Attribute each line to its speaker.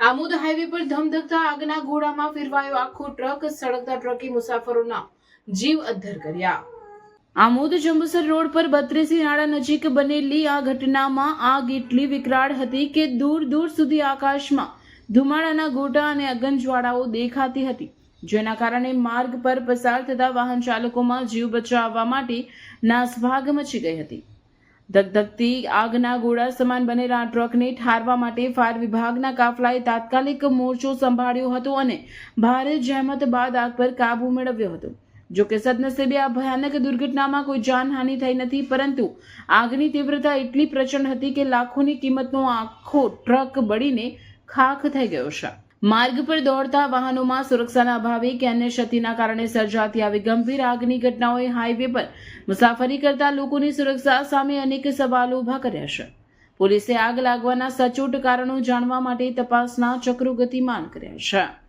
Speaker 1: Amod highway પર ધમધકતા આગના ઘોડામાં ફેરવાયો આખો ટ્રક, સળગતા ટ્રકે મુસાફરોના જીવ અદ્ધર કર્યા. આમોદ જંબુસર રોડ પર બત્રીસી નાળા નજીક બનેલી આ ઘટનામાં આગ એટલી વિકરાળ હતી કે દૂર દૂર સુધી આકાશમાં ધુમાડાના ગોટા અને અગનજ્વાળાઓ દેખાતી હતી, જેના કારણે માર્ગ પર પસાર થતા વાહન ચાલકોમાં જીવ બચાવવા માટે નાસભાગ મચી ગઈ હતી. ધગધગતી આગના ગોળા સમાન બનેલા ટ્રકને ઠારવા માટે ફાયર વિભાગના કાફલાએ તાત્કાલિક મોરચો સંભાળ્યો હતો અને ભારે જહેમત બાદ આગ પર કાબુ મેળવ્યો હતો. જો કે સદનસીબે આ ભયાનક દુર્ઘટનામાં કોઈ જાનહાનિ થઈ નથી, પરંતુ આગની તીવ્રતા એટલી પ્રચંડ હતી કે લાખોની કિંમતનો આખો ટ્રક બળીને ખાખ થઈ ગયો છે. માર્ગ પર દોડતા વાહનોમાં સુરક્ષાના અભાવે કે અન્ય ક્ષતિના કારણે સર્જાતી આવી ગંભીર આગની ઘટનાઓએ હાઈવે પર મુસાફરી કરતા લોકોની સુરક્ષા સામે અનેક સવાલો ઊભા કર્યા છે. પોલીસે આગ લાગવાના સચોટ કારણો જાણવા માટે તપાસના ચક્રો ગતિમાન કર્યા છે.